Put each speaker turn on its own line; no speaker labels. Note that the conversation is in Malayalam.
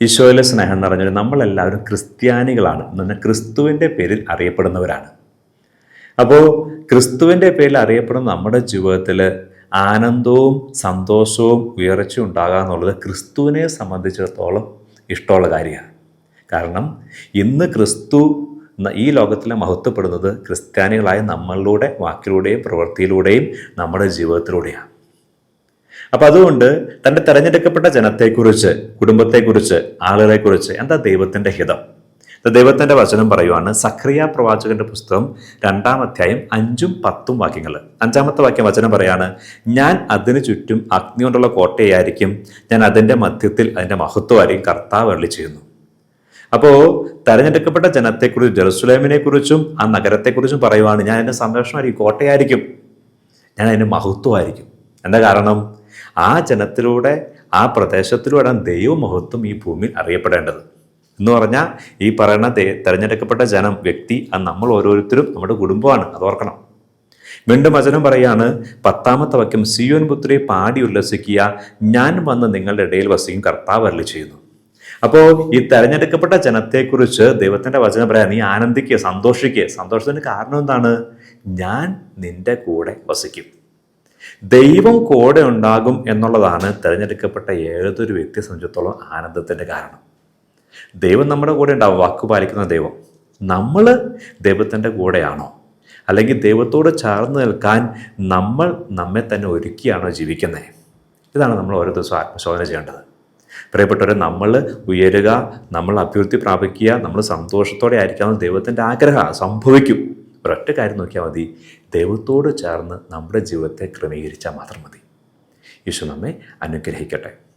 ഈശോയിലെ സ്നേഹം നിറഞ്ഞൊരു നമ്മളെല്ലാവരും ക്രിസ്ത്യാനികളാണ്. എന്ന് പറഞ്ഞാൽ ക്രിസ്തുവിന്റെ പേരിൽ അറിയപ്പെടുന്നവരാണ്. അപ്പോൾ ക്രിസ്തുവിന്റെ പേരിൽ അറിയപ്പെടുന്ന നമ്മുടെ ജീവിതത്തിൽ ആനന്ദവും സന്തോഷവും ഉയർച്ചയും ഉണ്ടാകുക എന്നുള്ളത് ക്രിസ്തുവിനെ സംബന്ധിച്ചിടത്തോളം ഇഷ്ടമുള്ള കാര്യമാണ്. കാരണം ഇന്ന് ക്രിസ്തു ഈ ലോകത്തിലെ മഹത്വപ്പെടുന്നത് ക്രിസ്ത്യാനികളായ നമ്മളിലൂടെ വാക്കിലൂടെയും പ്രവൃത്തിയിലൂടെയും നമ്മുടെ ജീവിതത്തിലൂടെയാണ്. അപ്പം അതുകൊണ്ട് തന്റെ തെരഞ്ഞെടുക്കപ്പെട്ട ജനത്തെക്കുറിച്ച് കുടുംബത്തെക്കുറിച്ച് ആളുകളെക്കുറിച്ച് എന്താ ദൈവത്തിന്റെ ഹിതം? ദൈവത്തിന്റെ വചനം പറയുവാണ് സക്രിയ പ്രവാചകന്റെ പുസ്തകം രണ്ടാം അധ്യായം അഞ്ചും പത്തും വാക്യങ്ങൾ. അഞ്ചാമത്തെ വാക്യം വചനം പറയാണ് ഞാൻ അതിനു ചുറ്റും അഗ്നി കൊണ്ടുള്ള കോട്ടയായിരിക്കും. ഞാൻ അതിന്റെ മധ്യത്തിൽ അതിന്റെ മഹത്വമായിരിക്കും. കർത്താവ് അരളി ചെയ്യുന്നു. അപ്പോൾ തെരഞ്ഞെടുക്കപ്പെട്ട ജനത്തെക്കുറിച്ചും ജെറുസലേമിനെ കുറിച്ചും ആ നഗരത്തെക്കുറിച്ചും പറയുവാണ് ഞാൻ എന്റെ സംരക്ഷണമായിരിക്കും. കോട്ടയായിരിക്കും. ഞാൻ അതിന്റെ മഹത്വമായിരിക്കും. എന്താ കാരണം? ആ ജനത്തിലൂടെ ആ പ്രദേശത്തിലൂടെ ദൈവമഹത്വം ഈ ഭൂമിയിൽ അറിയപ്പെടേണ്ടത്. എന്ന് പറഞ്ഞാൽ ഈ പറയുന്ന തിരഞ്ഞെടുക്കപ്പെട്ട ജനം വ്യക്തി അത് നമ്മൾ ഓരോരുത്തരും നമ്മുടെ കുടുംബമാണ്. അത് ഓർക്കണം. വീണ്ടും വചനം പറയാണ് പത്താമത്തെ വാക്യം സിയോൻ പുത്രി പാടി ഉല്ലസിക്കുക. ഞാൻ വന്ന് നിങ്ങളുടെ ഇടയിൽ വസിക്കും. കർത്താവ് അരളി ചെയ്യുന്നു. അപ്പോൾ ഈ തെരഞ്ഞെടുക്കപ്പെട്ട ജനത്തെക്കുറിച്ച് ദൈവത്തിന്റെ വചനം പറയാം നീ ആനന്ദിക്കുക സന്തോഷിക്കുക. സന്തോഷത്തിന് കാരണം എന്താണ്? ഞാൻ നിന്റെ കൂടെ വസിക്കും. ദൈവം കൂടെ ഉണ്ടാകും എന്നുള്ളതാണ് തിരഞ്ഞെടുക്കപ്പെട്ട ഏതൊരു വ്യക്തിയെ സംബന്ധിച്ചിടത്തോളം ആനന്ദത്തിന്റെ കാരണം. ദൈവം നമ്മുടെ കൂടെ ഉണ്ടാവും വാക്ക് പാലിക്കുന്ന ദൈവം. നമ്മൾ ദൈവത്തിന്റെ കൂടെയാണോ? അല്ലെങ്കിൽ ദൈവത്തോട് ചേർന്ന് നിൽക്കാൻ നമ്മൾ നമ്മെ തന്നെ ഒരുക്കിയാണോ ജീവിക്കുന്നത് ഇതാണ് നമ്മൾ ഓരോ ദിവസവും ആത്മശോധന ചെയ്യേണ്ടത്. പ്രിയപ്പെട്ടവരെ നമ്മൾ ഉയരുക നമ്മൾ അഭിവൃദ്ധി പ്രാപിക്കുക നമ്മൾ സന്തോഷത്തോടെ ആയിരിക്കാമെന്ന് ദൈവത്തിന്റെ ആഗ്രഹം സംഭവിക്കും. ഒരൊറ്റ കാര്യം നോക്കിയാൽ മതി. ദൈവത്തോട് ചേർന്ന് നമ്മുടെ ജീവിതത്തെ ക്രമീകരിച്ചാൽ മാത്രം മതി. യേശു നമ്മെ അനുഗ്രഹിക്കട്ടെ.